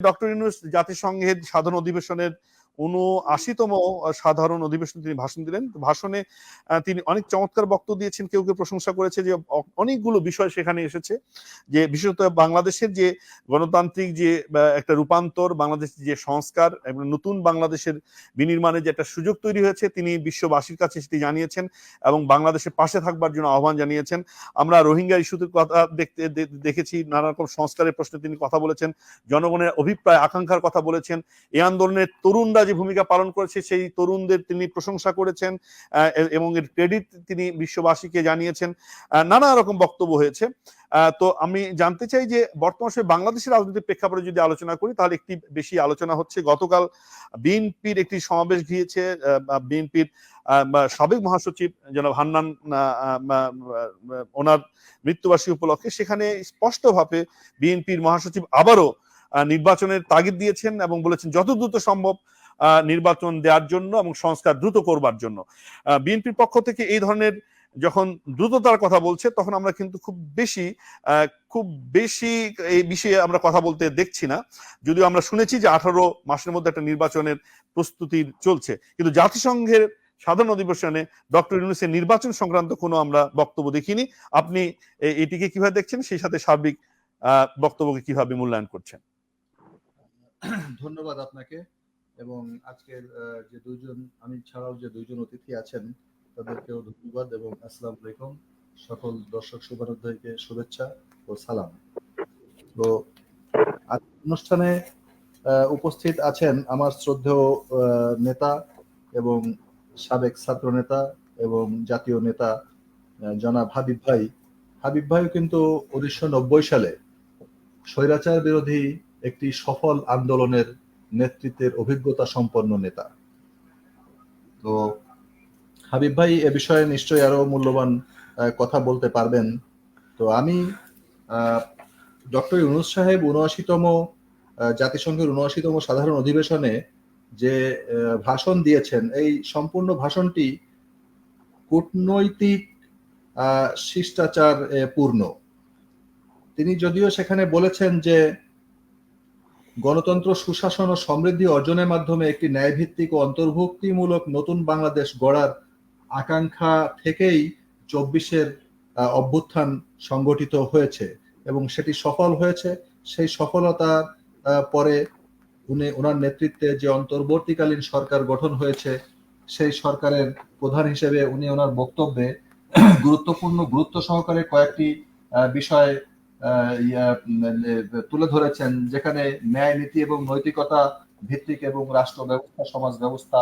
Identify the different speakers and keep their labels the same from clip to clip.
Speaker 1: Doctor Yunus জাতিসংঘের সাধারণ অধিবেশনের উনআশিতম সাধারণ অধিবেশনে তিনি ভাষণ দিলেন। ভাষণে তিনি অনেক চমৎকার বক্তব্য দিয়েছেন, কেউ কেউ প্রশংসা করেছে যে অনেকগুলো বিষয় সেখানে এসেছে। যে বিশেষত বাংলাদেশের যে গণতান্ত্রিক যে একটা রূপান্তর, বাংলাদেশের যে সংস্কার এবং নতুন বাংলাদেশের বিনির্মাণের যে একটা সুযোগ তৈরি হয়েছে, তিনি বিশ্ববাসীর কাছে সেটি জানিয়েছেন এবং বাংলাদেশের পাশে থাকবার জন্য আহ্বান জানিয়েছেন। আমরা রোহিঙ্গা ইস্যুতে কথা দেখতে দেখেছি, নানা রকম সংস্কারের প্রশ্নে তিনি কথা বলেছেন, জনগণের অভিপ্রায়, আকাঙ্ক্ষার কথা বলেছেন। এই আন্দোলনের তরুণরা যে ভূমিকা পালন করেছে, সেই তরুণদের তিনি প্রশংসা করেছেন এবং এর ক্রেডিট তিনি বিশ্ববাসীকে জানিয়েছেন নানা রকম বক্তব্য হয়েছে। তো আমি জানতে চাই যে বর্তমান সময়ে বাংলাদেশের রাজনৈতিক প্রেক্ষাপটে যদি আলোচনা করি, তাহলে একটি বেশি আলোচনা হচ্ছে, গতকাল বিএনপির একটি সমাবেশ গিয়েছে বিএনপির সাবেক মহাসচিব জনাব হান্নান ওনার মৃত্যুবার্ষিকী উপলক্ষে সেখানে স্পষ্টভাবে বিএনপির মহাসচিব আবারও নির্বাচনের তাগিদ দিয়েছেন এবং বলেছেন, যত দ্রুত সম্ভব নির্বাচন দেওয়ার জন্য এবং সংস্কার দ্রুত করবার জন্য। বিএনপির পক্ষ থেকে এই ধরনের যখন দ্রুততার কথা বলছে, তখন আমরা কিন্তু খুব বেশি খুব বেশি এই বিষয়ে আমরা কথা বলতে দেখছি না। যদিও আমরা শুনেছি যে আঠারো মাসের মধ্যে একটা নির্বাচনের প্রস্তুতি চলছে। কিন্তু জাতিসংঘের সাধারণ অধিবেশনে ডক্টর ইউনুসের নির্বাচন সংক্রান্ত কোনো আমরা বক্তব্য দেখিনি। আপনি এটিকে কীভাবে দেখছেন? সেই সাথে সার্বিক বক্তব্যকে কীভাবে মূল্যায়ন করছেন?
Speaker 2: ধন্যবাদ আপনাকে। এবং আজকের যে দুইজন আমি ছাড়াও যে দুইজন অতিথি আছেন, তাদেরকেও ধন্যবাদ এবং আসসালামু আলাইকুম। সকল দর্শক শুভানুধ্যায়ীকে শুভেচ্ছা ও সালাম। তো অনুষ্ঠানে উপস্থিত আছেন আমার শ্রদ্ধেয় নেতা এবং সাবেক ছাত্র নেতা এবং জাতীয় নেতা জনাব হাবিব ভাই। হাবিব ভাইও কিন্তু উনিশশো নব্বই সালে স্বৈরাচার বিরোধী একটি সফল আন্দোলনের নেতৃত্বের অভিজ্ঞতা সম্পন্ন নেতা। তো হাবিব ভাই, এ বিষয়ে নিশ্চয়ই আরও মূল্যবান কথা বলতে পারবেন। তো আমি ডক্টর ইউনুস সাহেব উনআশিতম জাতিসংঘের উনআশিতম সাধারণ অধিবেশনে যে ভাষণ দিয়েছেন, এই সম্পূর্ণ ভাষণটি কূটনৈতিক শিষ্টাচার পূর্ণ। তিনি যদিও সেখানে বলেছেন যে গণতন্ত্র, সুশাসন ও সমৃদ্ধি অর্জনের মাধ্যমে একটি ন্যায়ভিত্তিক ও অন্তর্ভুক্তিমূলক নতুন বাংলাদেশ গড়ার আকাঙ্ক্ষা থেকেই চব্বিশের অভ্যুত্থান সংগঠিত হয়েছে এবং সেটি সফল হয়েছে। সেই সফলতার পরে উনি ওনার নেতৃত্বে যে অন্তর্বর্তীকালীন সরকার গঠন হয়েছে, সেই সরকারের প্রধান হিসেবে উনি ওনার বক্তব্যে গুরুত্বপূর্ণ, গুরুত্ব সহকারে কয়েকটি বিষয় তুলে ধরেছেন যেখানে ন্যায় নীতি এবং নৈতিকতা ভিত্তিক এবং রাষ্ট্র ব্যবস্থা সমাজ ব্যবস্থা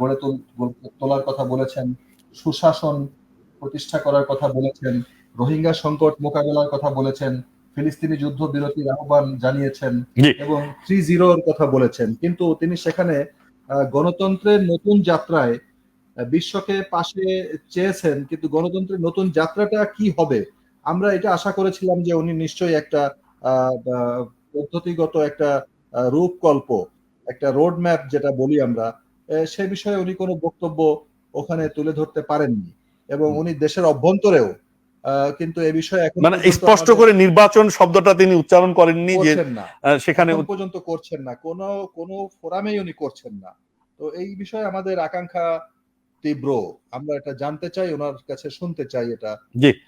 Speaker 2: গড়ে তোলার কথা বলেছেন সুশাসন প্রতিষ্ঠা করার কথা বলেছেন রোহিঙ্গা সংকট মোকাবেলার কথা বলেছেন ফিলিস্তিনি যুদ্ধ বিরতির আহ্বান জানিয়েছেন এবং থ্রি জিরোর কথা বলেছেন। কিন্তু তিনি সেখানে গণতন্ত্রের নতুন যাত্রায় বিশ্বকে পাশে চেয়েছেন কিন্তু গণতন্ত্রের নতুন যাত্রাটা কি হবে? আমরা এটা আশা করেছিলাম যে উনি নিশ্চয়ই একটা পদ্ধতিগত একটা রূপকল্প একটা রোড ম্যাপ যেটা বলি আমরা সে বিষয়ে উনি কোনো বক্তব্য ওখানে তুলে ধরতে পারেননি। এবং উনি দেশের অভ্যন্তরেও কিন্তু এ বিষয়ে এখন
Speaker 1: মানে স্পষ্ট করে নির্বাচন শব্দটা তিনি উচ্চারণ করেননি যে সেখানে
Speaker 2: পর্যন্ত করছেন না। কোনো কোনো ফোরামেই উনি করছেন না। তো এই বিষয়ে আমাদের আকাঙ্ক্ষা তীব্র। আমরা এটা জানতে চাই ওনার কাছে শুনতে চাই এটা।
Speaker 1: জি।